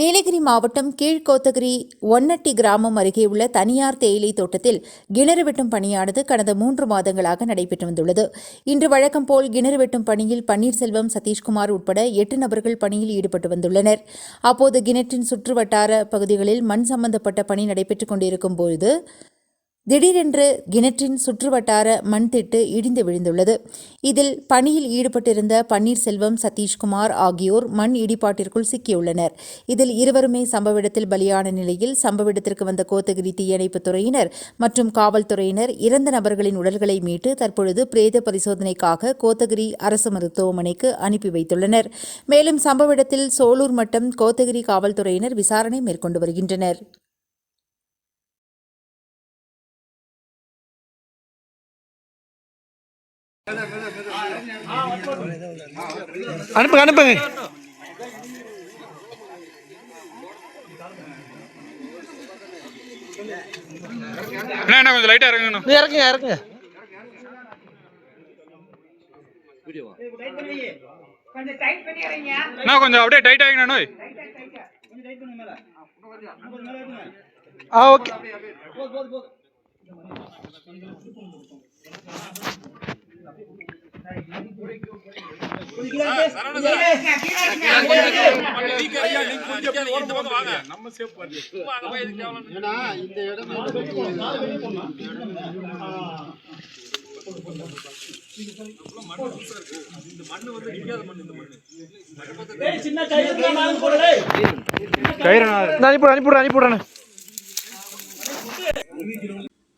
நீலகிரி மாவட்டம் கீழ்கோத்தகிரி ஒன்னட்டி கிராமம் அருகே உள்ள தனியார் தேயிலை தோட்டத்தில் கிணறு வெட்டும் பணியானது கடந்த மூன்று மாதங்களாக நடைபெற்று வந்துள்ளது. இன்று வழக்கம் போல் கிணறு வெட்டும் பணியில் பன்னீர்செல்வம் சதீஷ்குமார் உட்பட எட்டு நபர்கள் பணியில் ஈடுபட்டு வந்துள்ளனர். அப்போது கிணற்றின் சுற்று வட்டார பகுதிகளில் மண் சம்பந்தப்பட்ட பணி நடைபெற்றுக் கொண்டிருக்கும் போது திடீரென்று கிணற்றின் சுற்றுவட்டார மண் திட்டு இடிந்து விழுந்துள்ளது. இதில் பணியில் ஈடுபட்டிருந்த பன்னீர்செல்வம் சதீஷ்குமார் ஆகியோர் மண் இடிபாட்டிற்குள் சிக்கியுள்ளனர். இதில் இருவருமே சம்பவ இடத்தில் பலியான நிலையில் சம்பவ இடத்திற்கு வந்த கோத்தகிரி தீயணைப்புத் துறையினர் மற்றும் காவல்துறையினர் இறந்த நபர்களின் உடல்களை மீட்டு தற்பொழுது பிரேத பரிசோதனைக்காக கோத்தகிரி அரசு மருத்துவமனைக்கு அனுப்பி வைத்துள்ளனர். மேலும் சம்பவ இடத்தில் சோலூர் மட்டம் கோத்தகிரி காவல்துறையினர் விசாரணை மேற்கொண்டு வருகின்றனர். அனுப்புங்க அனுப்புங்க. அண்ணா கொஞ்சம் லைட்டா இறங்கணும் இறக்குங்க இறக்குங்க. அண்ணா கொஞ்சம் அப்படியே டைட் ஆகினா நோய் ஆ ஓகே. நான் அனுப்பிவிட அனுப்பிடுறேன் அனுப்பிவிடுறேன்.